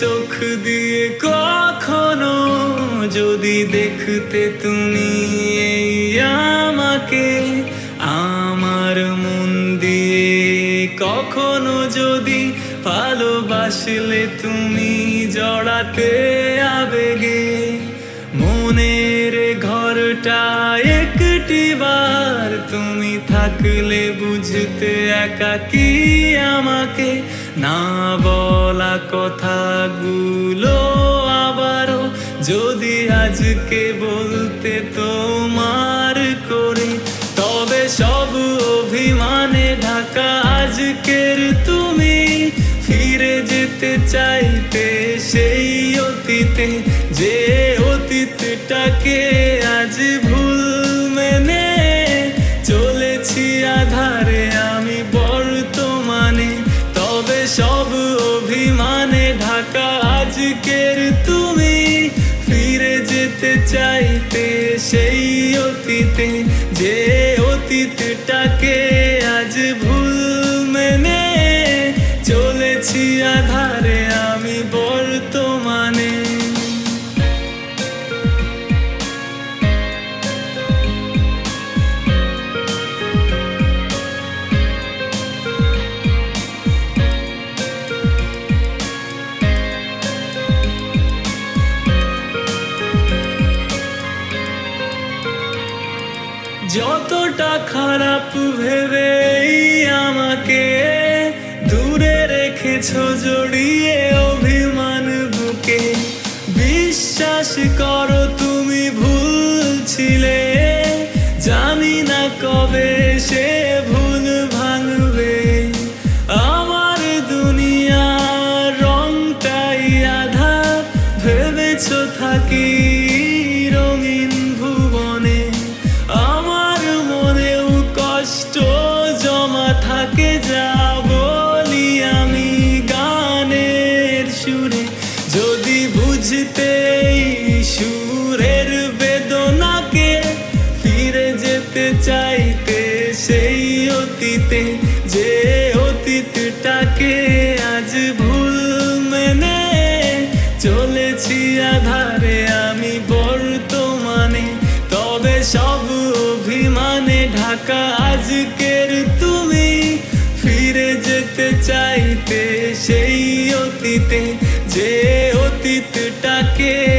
চোখ দিয়ে কখনো যদি দেখতে তুমি এই আমাকে, আমার মন দিয়ে কখনো যদি ভালোবাসলে তুমি জড়াতে আবেগে, মনের ঘরটা একটি বার তুমি থাকলে বুঝতে একাকি আমাকে? না বলা কথাগুলো আবারও যদি আজকে বলতে তোমার করে, তবে সব অভিমানে ঢাকা আজকের তুমি। ফিরে যেতে চাইতে সেই অতীতে, যে অতীতটাকে আজকের তুমি ফিরে যেতে চাইতে সেই অতীতে যে অতীতটাকে যতটা খারাপ ভেবে আমাকে দূরে রেখেছ, জড়িয়ে অভিমান বুকে। বিশ্বাস করো, তুমি ভুলছিলে জানি না কবে সে যদি বুঝতে সুরের বেদনাকে ফিরে যেতে চাইতে সেই অতীতে, যে অতীতটাকে আজ ভুল মেনে চলেছি আধারে আমি বর্তমানে, তবে সব অভিমানে ঢাকা আজকের তুমি ফিরে যেতে চাইতে সেই অতীতে, যে অতীতটাকে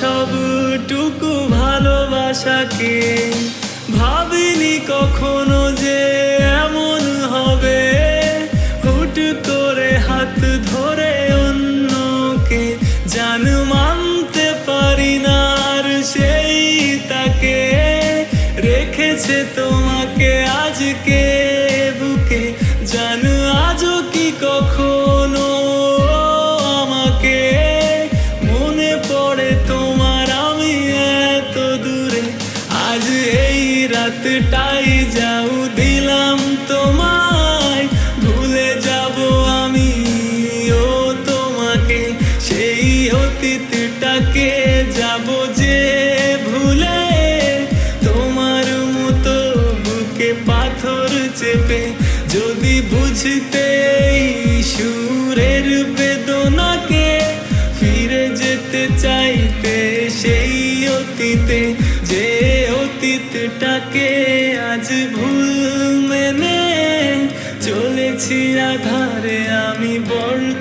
সবটুকু ভালোবাসাকে ভাবিনি কখনো যে এমন হবে। হুট করে হাত ধরে অন্যকে জান মানতে পারি না আর সেই তাকে রেখেছে তোমাকে আজকে। বুঝতে সুরের বেদনাকে ফিরে যেতে চাইতে সেই অতীতে, যে অতীতটাকে আজ ভুল মেনে চলেছি আধারে আমি বর্ণ